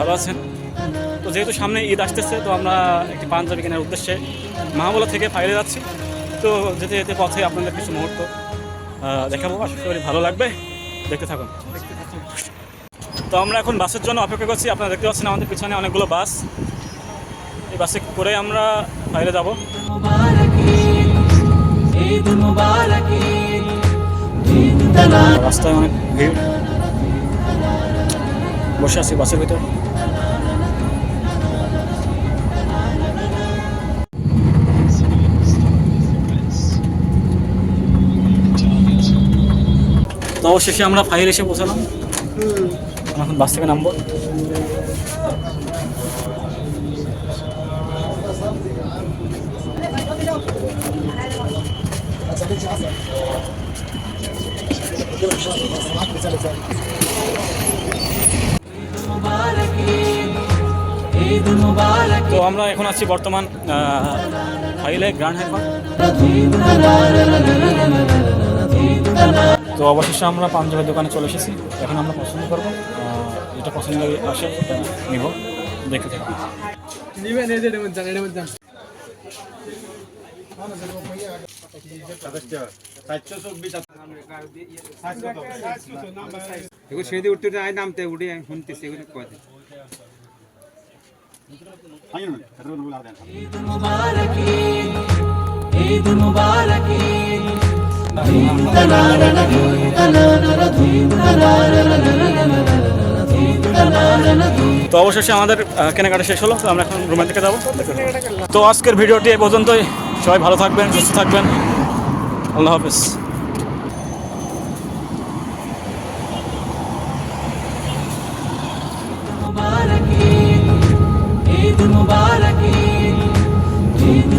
ভালো আছেন। তো যেহেতু সামনে ঈদ আসতেছে তো আমরা একটি পাঞ্জাবি কেনার উদ্দেশ্যে মহাবলা থেকে ফাইলে যাচ্ছি। তো যেতে যেতে পথে আপনাদের কিছু মুহূর্ত দেখাবো। আশা করি ভালো লাগবে। দেখতে থাকুন। তো আমরা এখন বাসের জন্য অপেক্ষা করছি। আপনারা দেখতে পাচ্ছেন আমাদের পিছনে অনেকগুলো বাস। এই বাসে করে আমরা বাইরে যাব। রাস্তায় অনেক ভিড়। বসে আছি বাসের ভিতর। তো অবশেষে আমরা ফাইল এসে পৌঁছালাম। এখন বাস থেকে নামবো। তো আমরা এখন আছি বর্তমান ফাইলে গ্র্যান্ড হাইপার তো অবশেষে আমরা পাঞ্জাবের দোকানে চলে এসেছি। এখন আমরা পছন্দ করব যেটা পছন্দ আসে সেটা নিব। দেখতে থাকব এগুলো সেদি উঠতে উঠতে আয় নামতে উঠে আমি শুনতেছি এগুলো কথা তো অবশেষে আমাদের কেনাকাটা শেষ হলো তো আমরা এখন রুমের দিকে যাব। তো আজকের ভিডিওটি এই পর্যন্তই। সবাই ভালো থাকবেন সুস্থ থাকবেন। আল্লাহ হাফিজ ঈদ মুবারক ঈদ ঈদ